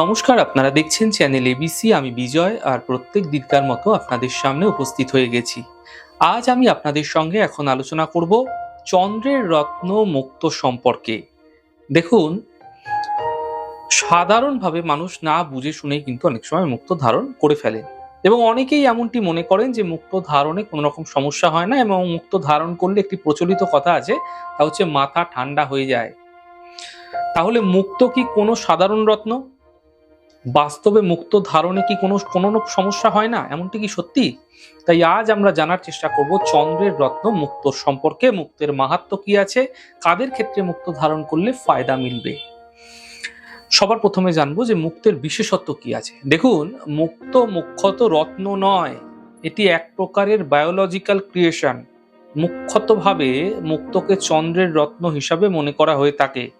নমস্কার, আপনারা দেখছেন চ্যানেল এবিসি আমি বিজয় আর প্রত্যেক দিনকার মতো আপনাদের সামনে উপস্থিত হয়ে গেছি। আজ আমি আপনাদের সঙ্গে এখন আলোচনা করব চন্দ্রের রত্ন মুক্ত সম্পর্কে। দেখুন, সাধারণভাবে মানুষ না বুঝে শুনেই কিন্তু অনেক সময় মুক্ত ধারণ করে ফেলেন এবং অনেকেই এমনটি মনে করেন যে মুক্ত ধারণে কোনো রকম সমস্যা হয় না এবং মুক্ত ধারণ করলে একটি প্রচলিত কথা আছে, তা হচ্ছে মাথা ঠান্ডা হয়ে যায়। তাহলে মুক্ত কি কোনো সাধারণ রত্ন? বাস্তবে মুক্ত ধারণে কি কোনো কোনো সমস্যা হয় না? এমনটি কি সত্যি? তাই আজ আমরা জানার চেষ্টা করব চন্দ্রের রত্ন মুক্ত সম্পর্কে। মুক্তের মাহাত্ম কি আছে? কাদের ক্ষেত্রে মুক্ত ধারণ করলে ফায়দা মিলবে? সবার প্রথমে জানব যে মুক্তের বিশেষত্ব কি আছে। দেখুন, মুক্ত মুখ্যত রত্ন নয়, এটি এক প্রকারের বায়োলজিক্যাল ক্রিয়েশন মুখ্যতভাবে মুক্তকে চন্দ্রের রত্ন হিসাবে মনে করা হয়ে থাকে।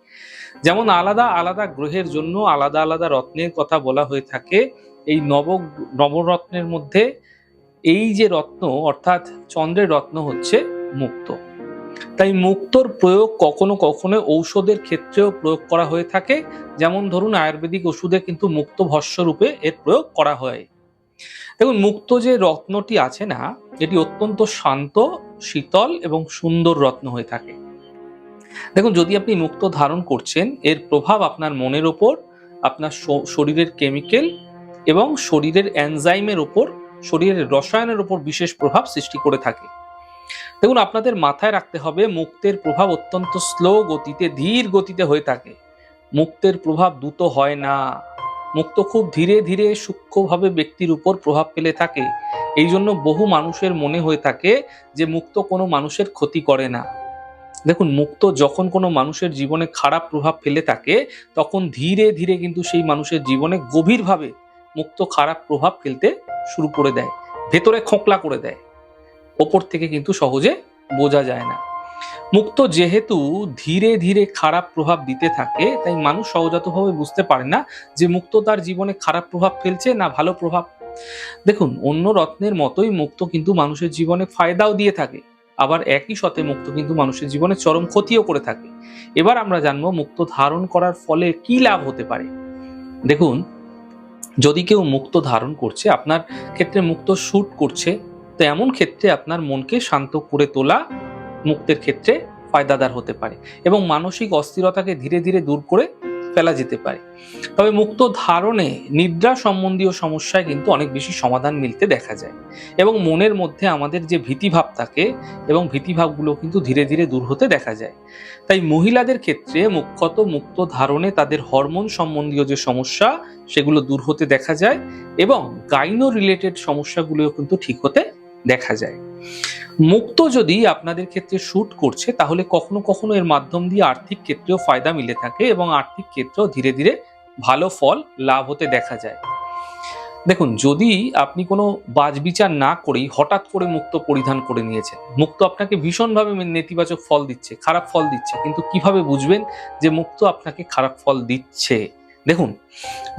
যেমন আলাদা আলাদা গ্রহের জন্য আলাদা আলাদা রত্নের কথা বলা হয়ে থাকে, এই নব নবরত্নের মধ্যে এই যে রত্ন, অর্থাৎ চন্দ্রের রত্ন হচ্ছে মুক্ত। তাই মুক্তর প্রয়োগ কখনো কখনো ঔষধের ক্ষেত্রেও প্রয়োগ করা হয়ে থাকে। যেমন ধরুন আয়ুর্বেদিক ওষুধে কিন্তু মুক্ত ভস্য রূপে এর প্রয়োগ করা হয়। দেখুন, মুক্ত যে রত্নটি আছে না, এটি অত্যন্ত শান্ত, শীতল এবং সুন্দর রত্ন হয়ে থাকে। দেখুন, যদি আপনি মুক্ত ধারণ করছেন, এর প্রভাব আপনার মনের ওপর, আপনার শরীরের কেমিক্যাল এবং শরীরের এনজাইমের ওপর, শরীরের রসায়নের ওপর বিশেষ প্রভাব সৃষ্টি করে থাকে। দেখুন, আপনাদের মাথায় রাখতে হবে, মুক্তের প্রভাব অত্যন্ত স্লো গতিতে, ধীর গতিতে হয়ে থাকে। মুক্তের প্রভাব দ্রুত হয় না। মুক্ত খুব ধীরে ধীরে, সূক্ষ্মভাবে ব্যক্তির উপর প্রভাব ফেলে থাকে। এই জন্য বহু মানুষের মনে হয়ে থাকে যে, মুক্ত কোনো মানুষের ক্ষতি করে না। দেখুন, মুক্ত যখন কোনো মানুষের জীবনে খারাপ প্রভাব ফেলে থাকে, তখন ধীরে ধীরে কিন্তু সেই মানুষের জীবনে গভীরভাবে মুক্ত খারাপ প্রভাব ফেলতে শুরু করে দেয়, ভেতরে খোঁকলা করে দেয়। ওপর থেকে কিন্তু সহজে বোঝা যায় না। মুক্ত যেহেতু ধীরে ধীরে খারাপ প্রভাব দিতে থাকে, তাই মানুষ সহজাতভাবে বুঝতে পারে না যে মুক্ত তার জীবনে খারাপ প্রভাব ফেলছে না ভালো প্রভাব। দেখুন, অন্য রত্নের মতোই মুক্ত কিন্তু মানুষের জীবনে ফায়দাও দিয়ে থাকে। আবার একই সাথে মুক্ত কিন্তু মানুষের জীবনে চরম ক্ষতিও করে থাকে। এবার আমরা জানব মুক্ত ধারণ করার ফলে কি লাভ হতে পারে। দেখুন, যদি কেউ মুক্ত ধারণ করছে, আপনার ক্ষেত্রে মুক্ত শুট করছে, তো এমন ক্ষেত্রে আপনার মনকে শান্ত করে তোলা মুক্তের ক্ষেত্রে ফায়দাদার হতে পারে এবং মানসিক অস্থিরতাকে ধীরে ধীরে দূর করে ফেলা যেতে পারে। তবে মুক্ত ধারণে নিদ্রা সম্বন্ধীয় সমস্যায় কিন্তু অনেক বেশি সমাধান মিলতে দেখা যায় এবং মনের মধ্যে আমাদের যে ভীতিভাব থাকে এবং ভীতিভাবগুলো কিন্তু ধীরে ধীরে দূর হতে দেখা যায়। তাই মহিলাদের ক্ষেত্রে মুখ্যত মুক্ত ধারণে তাদের হরমোন সম্বন্ধীয় যে সমস্যা, সেগুলো দূর হতে দেখা যায় এবং গাইনো রিলেটেড সমস্যাগুলোও কিন্তু ঠিক হতে দেখা যায়। মুক্ত যদি আপনাদের ক্ষেত্রে শুট করছে, তাহলে কখনো কখনো এর মাধ্যম দিয়ে আর্থিক ক্ষেত্রেও ফায়দা মিলে থাকে এবং আর্থিক ক্ষেত্রেও ধীরে ধীরে ভালো ফল, লাভ হতে দেখা যায়। দেখুন, যদি আপনি কোনো বাজবিচার না করেই হঠাৎ করে মুক্ত পরিধান করে নিয়েছেন, মুক্ত আপনাকে ভীষণভাবে নেতিবাচক ফল দিচ্ছে, খারাপ ফল দিচ্ছে, কিন্তু কীভাবে বুঝবেন যে মুক্ত আপনাকে খারাপ ফল দিচ্ছে? দেখুন,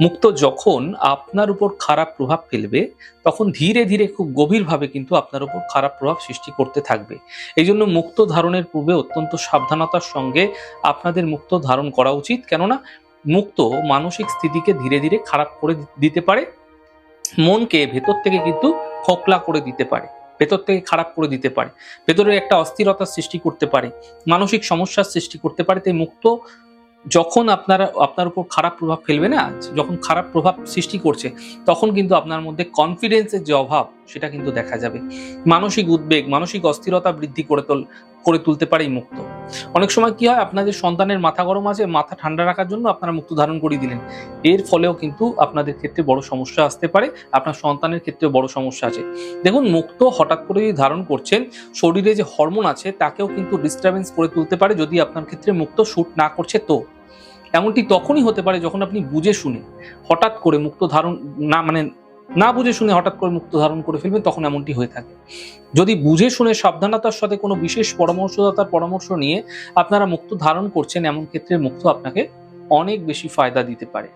মুক্ত যখন আপনার উপর খারাপ প্রভাব ফেলবে, তখন ধীরে ধীরে খুব গভীরভাবে কিন্তু আপনার উপর খারাপ প্রভাব সৃষ্টি করতে থাকবে। এই জন্য মুক্ত ধারণের পূর্বে অত্যন্ত সাবধানতার সঙ্গে আপনাদের মুক্ত ধারণ করা উচিত। কেননা, মুক্ত মানসিক স্থিতিকে ধীরে ধীরে খারাপ করে দিতে পারে, মনকে ভেতর থেকে কিন্তু খোকলা করে দিতে পারে, ভেতর থেকে খারাপ করে দিতে পারে। ভেতরে একটা অস্থিরতার সৃষ্টি করতে পারে, মানসিক সমস্যার সৃষ্টি করতে পারে, তাই মুক্ত যখন আপনারা, আপনার উপর খারাপ প্রভাব ফেলবে না, যখন খারাপ প্রভাব সৃষ্টি করছে, তখন কিন্তু আপনার মধ্যে কনফিডেন্সের যে অভাব, সেটা কিন্তু দেখা যাবে। মানসিক উদ্বেগ, মানসিক অস্থিরতা বৃদ্ধি করে তোল, করে তুলতে পারে মুক্ত। অনেক সময় কি হয়, আপনাদের সন্তানের মাথা গরম আছে, মাথা ঠান্ডা রাখার জন্য আপনারা মুক্ত ধারণ করে দিলেন। এর ফলেও কিন্তু আপনাদের ক্ষেত্রে বড় সমস্যা আসতে পারে, আপনার সন্তানের ক্ষেত্রেও বড় সমস্যা আছে। দেখুন, মুক্ত হঠাৎ করে যদি ধারণ করছেন, শরীরে যে হরমোন আছে, তাকেও কিন্তু ডিস্টারবেন্স করে তুলতে পারে, যদি আপনার ক্ষেত্রে মুক্ত শ্যুট না করছে তো। এমনটি তখনই হতে পারে যখন আপনি বুঝে শুনে, হঠাৎ করে মুক্ত ধারণ, না মানে না বুঝে শুনে হঠাৎ করে মুক্ত ধারণ করে ফেলবেন, তখন এমনটি হয়ে থাকে। যদি বুঝে শুনে সাবধানতার সাথে কোনো বিশেষ পরামর্শদাতার পরামর্শ নিয়ে আপনারা মুক্ত ধারণ করছেন, এমন ক্ষেত্রে মুক্ত আপনাকে অনেক বেশি ফায়দা দিতে পারে।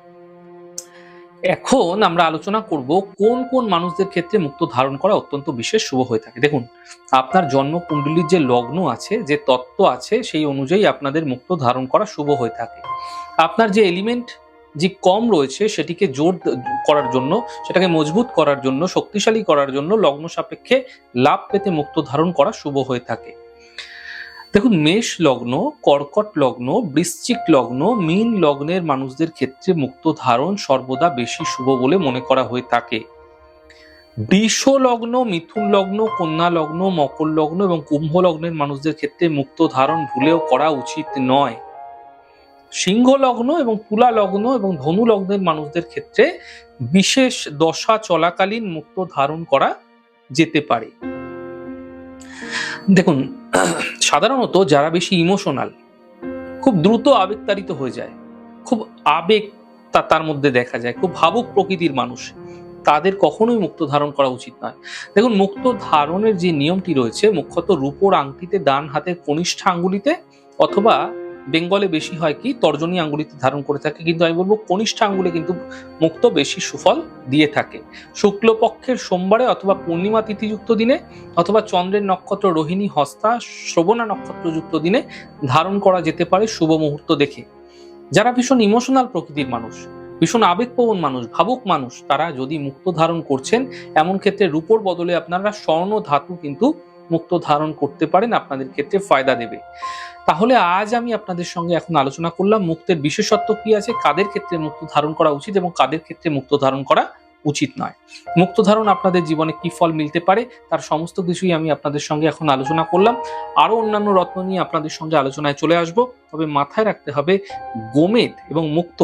এখন আমরা আলোচনা করব কোন কোন মানুষদের ক্ষেত্রে মুক্ত ধারণ করা অত্যন্ত বিশেষ শুভ হয়ে থাকে। দেখুন, আপনার জন্ম কুণ্ডলীর যে লগ্ন আছে, যে তত্ত্ব আছে, সেই অনুযায়ী আপনাদের মুক্ত ধারণ করা শুভ হয়ে থাকে। আপনার যে এলিমেন্ট যে কম রয়েছে, সেটিকে জোর করার জন্য, সেটাকে মজবুত করার জন্য, শক্তিশালী করার জন্য লগ্ন সাপেক্ষে লাভ পেতে মুক্ত ধারণ করা শুভ হয়ে থাকে। দেখুন, মেষ লগ্ন, কর্কট লগ্ন, বৃশ্চিক লগ্ন, মীন লগ্নের মানুষদের ক্ষেত্রে মুক্ত ধারণ সর্বদা বেশি শুভ বলে মনে করা হয়ে থাকে। বৃষ লগ্ন, মিথুন লগ্ন, কন্যা লগ্ন, মকর লগ্ন এবং কুম্ভ লগ্নের মানুষদের ক্ষেত্রে মুক্ত ধারণ ভুলেও করা উচিত নয়। সিংহ লগ্ন এবং তুলা লগ্ন এবং ধনু লগ্নের মানুষদের ক্ষেত্রে বিশেষ দশা চলাকালীন মুক্ত ধারণ করা যেতে পারে। দেখুন সাধারণত যারা বেশি ইমোশনাল খুব দ্রুত আবেগতাড়িত হয়ে যায়, খুব আবেগ তা তার মধ্যে দেখা যায়, খুব ভাবুক প্রকৃতির মানুষ, তাদের কখনোই মুক্ত ধারণ করা উচিত নয়। দেখুন, মুক্ত ধারণের যে নিয়মটি রয়েছে, মুখ্যত রূপোর আংটিতে ডান হাতের কনিষ্ঠ আঙ্গুলিতে অথবা বেঙ্গলে বেশি হয় কি? তর্জনী আঙ্গুলিতে ধারণ করে থাকে। কিন্তু আমি বলব, কনিষ্ঠ আঙ্গুলে কিন্তু মুক্ত বেশি সুফল দিয়ে থাকে। শুক্লপক্ষের সোমবারে অথবা পূর্ণিমা তিথিযুক্ত দিনে অথবা চন্দ্রের নক্ষত্র রোহিণী হস্তা শ্রবণা নক্ষত্রযুক্ত দিনে ধারণ করা যেতে পারে শুভ মুহূর্ত দেখে। যারা ভীষণ ইমোশনাল প্রকৃতির মানুষ, ভীষণ আবেগপ্রবণ মানুষ, ভাবুক মানুষ, তারা যদি মুক্ত ধারণ করছেন, এমন ক্ষেত্রে রূপোর বদলে আপনারা স্বর্ণ ধাতু কিন্তু মুক্ত ধারণ করতে পারেন, আপনাদের ক্ষেত্রে ফায়দা দেবে। তাহলে আজ আমি আপনাদের সঙ্গে এখন আলোচনা করলাম মুক্তের বিশেষত্ব কি আছে, কাদের ক্ষেত্রে মুক্ত ধারণ করা উচিত এবং কাদের ক্ষেত্রে মুক্ত ধারণ করা উচিত নয়। মুক্ত ধারণ আপনাদের জীবনে কি ফল মিলতে পারে, তার সমস্ত কিছুই আমি আপনাদের সঙ্গে এখন আলোচনা করলাম। আরও অন্যান্য রত্ন নিয়ে আপনাদের সঙ্গে আলোচনায় চলে আসব। তবে মাথায় রাখতে হবে, গোমেদ এবং মুক্ত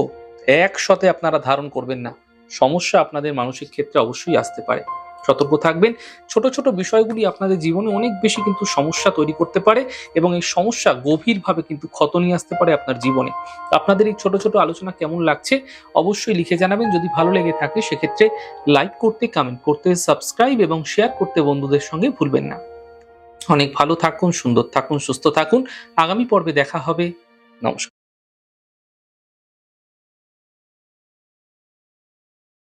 একসাথে আপনারা ধারণ করবেন না। সমস্যা আপনাদের মানসিক ক্ষেত্রে অবশ্যই আসতে পারে। সতর্ক থাকবেন। ছোট ছোট বিষয়গুলি আপনাদের জীবনে অনেক বেশি কিন্তু সমস্যা তৈরি করতে পারে এবং এই সমস্যা গভীরভাবে কিন্তু ক্ষত নিয়ে আসতে পারে আপনার জীবনে। আপনাদের এই ছোট ছোট আলোচনা কেমন লাগছে অবশ্যই লিখে জানাবেন। যদি ভালো লেগে থাকে সেক্ষেত্রে লাইক করতে কমেন্ট করতে সাবস্ক্রাইব এবং শেয়ার করতে বন্ধুদের সঙ্গে ভুলবেন না। অনেক ভালো থাকুন, সুন্দর থাকুন, সুস্থ থাকুন। আগামী পর্বে দেখা হবে। নমস্কার।